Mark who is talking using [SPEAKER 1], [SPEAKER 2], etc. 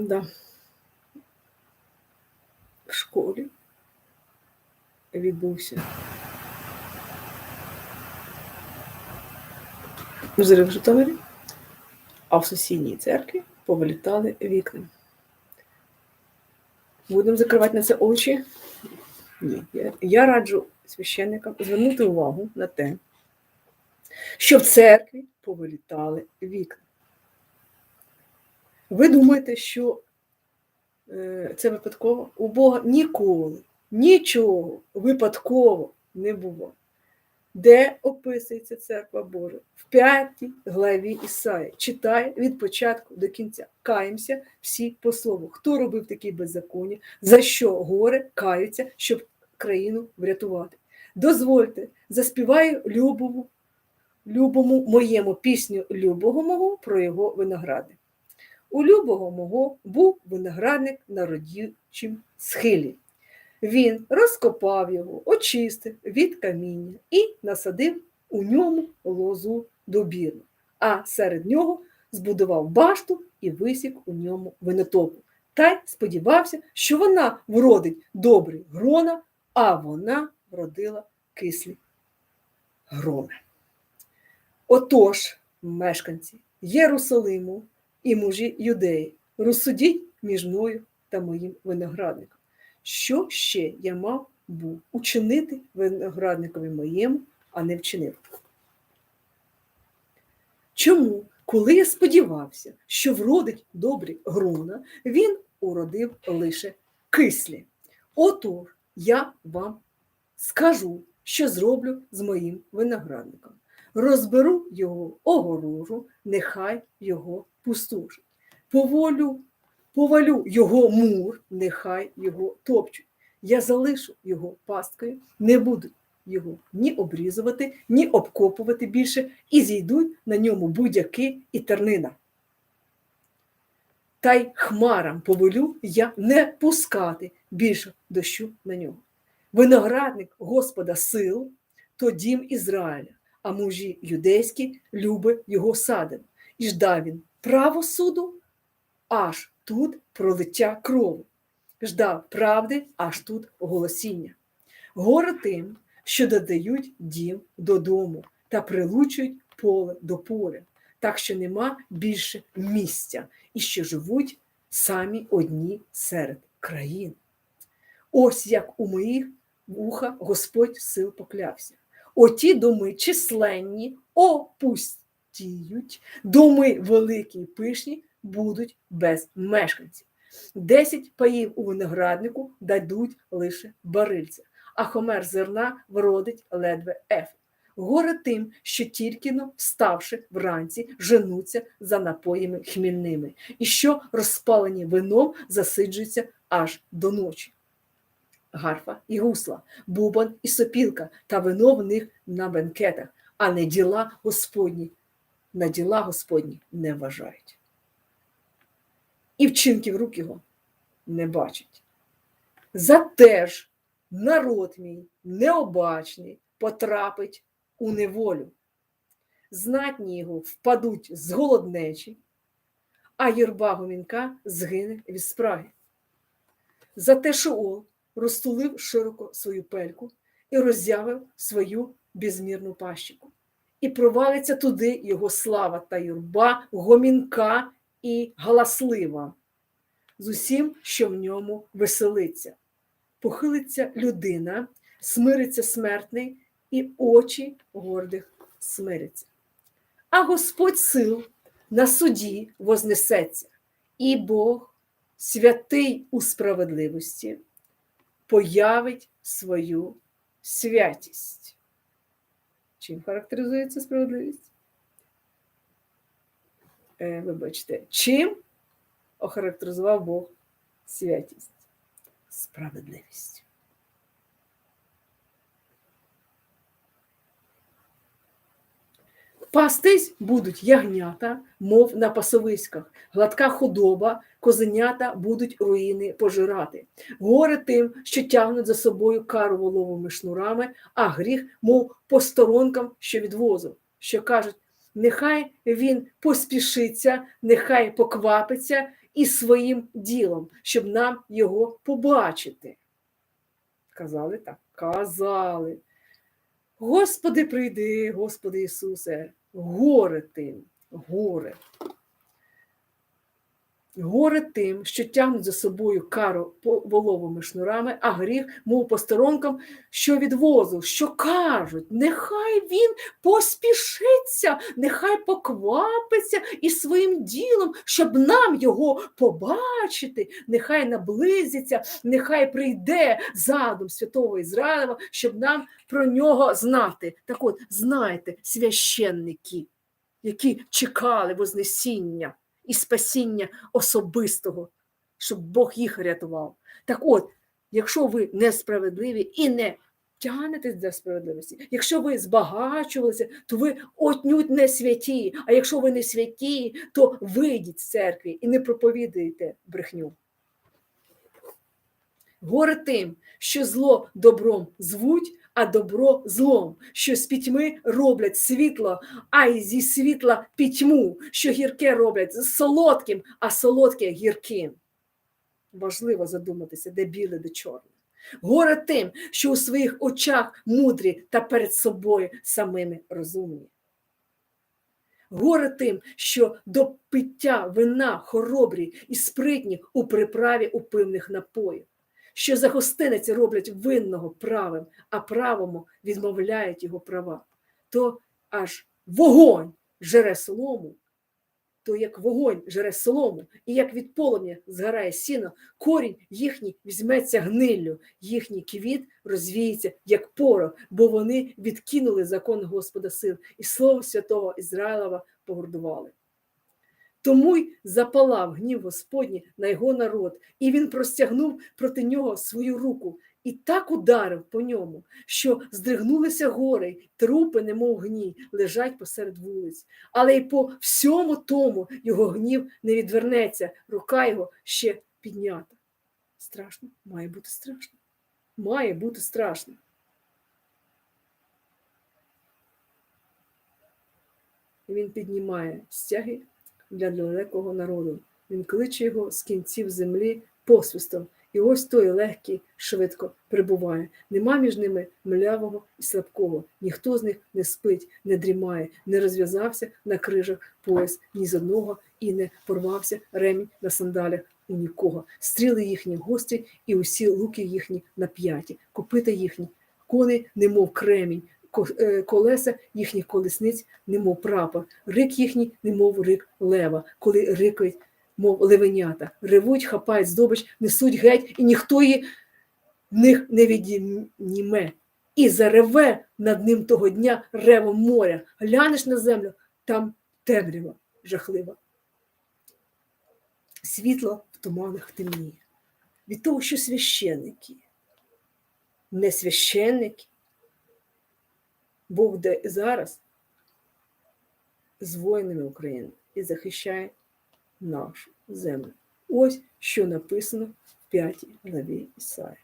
[SPEAKER 1] Да. В школі відбувся взрив в Житомирі, а в сусідній церкві повилітали вікна. Будемо закривати на це очі? Ні. Я, я раджу священникам звернути увагу на те, що в церкві повилітали вікна. Ви думаєте, що е, це випадково? У Бога ніколи нічого випадково не було. Де описується церква Божа? В п'ятій главі Ісаї. Читає від початку до кінця. Каємося всі по слову. Хто робив такі беззаконня? За що горе каються, щоб країну врятувати? Дозвольте, заспіваю любому, любому моєму пісню любого мого про його виноградник. У любого мого був виноградник на родючім схилі. Він розкопав його, очистив від каміння і насадив у ньому лозу добірну, а серед нього збудував башту і висік у ньому винотоку. Та й сподівався, що вона вродить добрі грона, а вона вродила кислі грони. Отож, мешканці Єрусалиму і мужі юдеї, розсудіть між мною та моїм виноградником. Що ще я мав був учинити виноградникові моєму, а не вчинив? Чому, коли я сподівався, що вродить добрі грона, він уродив лише кислі? Отож, я вам скажу, що зроблю з моїм виноградником. Розберу його огорожу, нехай його пустошить. Поволю, повалю його мур, нехай його топчуть. Я залишу його пасткою, не буду його ні обрізувати, ні обкопувати більше, і зійдуть на ньому будь-яки і тернина. Та й хмарам повелю я не пускати більше дощу на нього. Виноградник Господа сил, то дім Ізраїля, а мужі юдейські люби його садив. І ждав він право суду, аж тут пролиття крові. Ждав правди, аж тут голосіння. Горе тим, що додають дім додому та прилучують поле до поля, так що нема більше місця і що живуть самі одні серед країн. Ось як у моїх вуха Господь сил поклявся. Оті доми численні опустіють, доми великі і пишні будуть без мешканців. Десять паїв у винограднику дадуть лише барильця, а хомер зерна вродить ледве еф. Горе тим, що тільки но, вставши вранці, женуться за напоями хмільними, і що розпалені вином засиджуються аж до ночі. Гарфа і гусла, бубон і сопілка, та вино в них на бенкетах, а не діла Господні, на діла Господні не вважають. І вчинків рук його не бачать. Зате ж народ мій необачний потрапить у неволю. Знатні його впадуть з голоднечі, а юрба гомінка згине від спраги. Зате Шеол розтулив широко свою пельку і роззявив свою безмірну пащику. І провалиться туди його слава та юрба, гомінка і галаслива, з усім, що в ньому веселиться. Похилиться людина, смириться смертний, і очі гордих смиряться. А Господь сил на суді вознесеться, і Бог, святий у справедливості, появить свою святість. Чим характеризується справедливість? Е, Вибачте, чим охарактеризував Бог святість? Справедливість. Пастись будуть ягнята, мов на пасовиськах, гладка худоба, козенята будуть руїни пожирати. Горе тим, що тягнуть за собою кару воловими шнурами, а гріх, мов по сторонкам, що від возу, що кажуть, нехай він поспішиться, нехай поквапиться і своїм ділом, щоб нам його побачити. Казали так, казали. Господи, прийди, Господи Ісусе, горе тим, горе. Горе тим, що тягнуть за собою кару воловими шнурами, а гріх, мов по сторонкам, що від возу, що кажуть, нехай він поспішиться, нехай поквапиться із своїм ділом, щоб нам його побачити, нехай наблизиться, нехай прийде задум святого Ізраїлева, щоб нам про нього знати. Так от, знайте, священники, які чекали Вознесіння і спасіння особистого, щоб Бог їх рятував. Так от, якщо ви несправедливі і не тягнетесь до справедливості, якщо ви збагачувалися, то ви отнюдь не святі. А якщо ви не святі, то вийдіть з церкви і не проповідуйте брехню. Горе тим, що зло добром звуть, а добро злом, що з пітьми роблять світло, а й зі світла пітьму, що гірке роблять з солодким, а солодке гірким. Важливо задуматися, де біле, де чорне. Горе тим, що у своїх очах мудрі та перед собою самими розумні. Горе тим, що до пиття вина хоробрі і спритні у приправі у пивних напоїв що за гостиниці роблять винного правим, а правому відмовляють його права, то аж вогонь жере солому, то як вогонь жере солому, і як від полум'я згорає сіно, корінь їхній візьметься гниллю, їхній квіт розвіється, як порох, бо вони відкинули закон Господа сил, і слово святого Ізраїлова погордували. Тому й запалав гнів Господній на його народ, і він простягнув проти нього свою руку і так ударив по ньому, що здригнулися гори, трупи, немов гній, лежать посеред вулиць. Але й по всьому тому його гнів не відвернеться, рука його ще піднята. Страшно, має бути страшно. Має бути страшно. Він піднімає стяги для далекого народу. Він кличе його з кінців землі посвистом. І ось той легкий швидко прибуває. Нема між ними млявого і слабкого. Ніхто з них не спить, не дрімає, не розв'язався на крижах пояс ні з одного і не порвався ремінь на сандалях у нікого. Стріли їхні гострі, і усі луки їхні нап'яті, копита їхні, кони, немов кремінь, колеса їхніх колесниць, немов прапор, рик їхній, немов рик лева, коли рикають, мов левенята, ревуть, хапають здобич, несуть геть, і ніхто її в них не відніме. І зареве над ним того дня ревом моря. Глянеш на землю, там темрява жахлива. Світло в туманах темніє. Від того, що священники, не священники, Бог де зараз з воїнами України і захищає нашу землю. Ось що написано в п'ятій главі Ісаї.